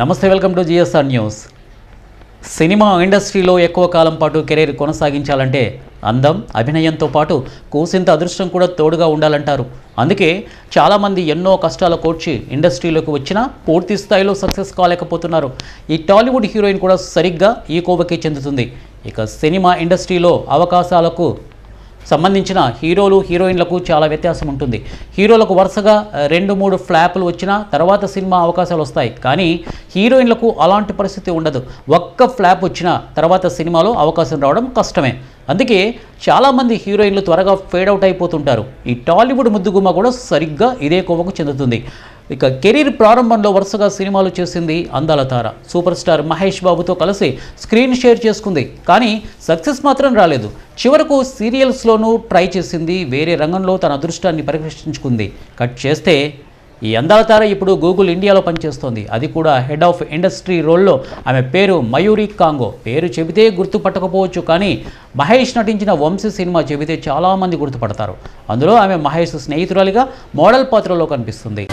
నమస్తే welcome to GSR news. Cinema ఇండస్ట్రీలో ఎక్కువ కాలం పాటు కెరీర్ కొనసాగించాలంటే అందం అభినయంతో పాటు కూసింత అదృష్టం కూడా తోడుగా ఉండాలంటారు. అందుకే చాలామంది ఎన్నో కష్టాల కోర్చి ఇండస్ట్రీలోకి వచ్చినా పూర్తి స్థాయిలో సక్సెస్ కాలేకపోతున్నారు. ఈ టాలీవుడ్ హీరోయిన్ కూడా సరిగ్గా ఈ కోవకే చెందుతుంది. ఇక సినిమా ఇండస్ట్రీలో అవకాశాలకు సంబంధించిన హీరోలు హీరోయిన్లకు చాలా వ్యత్యాసం ఉంటుంది. హీరోలకు వరుసగా రెండు మూడు ఫ్లాపులు వచ్చినా తర్వాత సినిమా అవకాశాలు వస్తాయి. కానీ హీరోయిన్లకు అలాంటి పరిస్థితి ఉండదు. ఒక్క ఫ్లాప్ వచ్చినా తర్వాత సినిమాలో అవకాశం రావడం కష్టమే. అందుకే చాలామంది హీరోయిన్లు త్వరగా ఫేడ్ అవుట్ అయిపోతుంటారు. ఈ టాలీవుడ్ ముద్దుగుమ్మ కూడా సరిగ్గా ఇదే కోవకు చెందుతుంది. ఇక కెరీర్ ప్రారంభంలో వరుసగా సినిమాలు చేసింది అందాల తార. సూపర్ స్టార్ మహేష్ బాబుతో కలిసి స్క్రీన్ షేర్ చేసుకుంది. కానీ సక్సెస్ మాత్రం రాలేదు. చివరకు సీరియల్స్లోనూ ట్రై చేసింది వేరే రంగంలో తన అదృష్టాన్ని పరీక్షించుకుంది కట్ చేస్తే ఈ అందాల తార ఇప్పుడు గూగుల్ ఇండియాలో పనిచేస్తోంది. అది కూడా హెడ్ ఆఫ్ ఇండస్ట్రీ రోల్లో. ఆమె పేరు మయూరి కాంగో. పేరు చెబితే గుర్తుపట్టకపోవచ్చు కానీ మహేష్ నటించిన వంశీ సినిమా చెబితే చాలామంది గుర్తుపడతారు. అందులో ఆమె మహేష్ స్నేహితురాలిగా మోడల్ పాత్రలో కనిపిస్తుంది.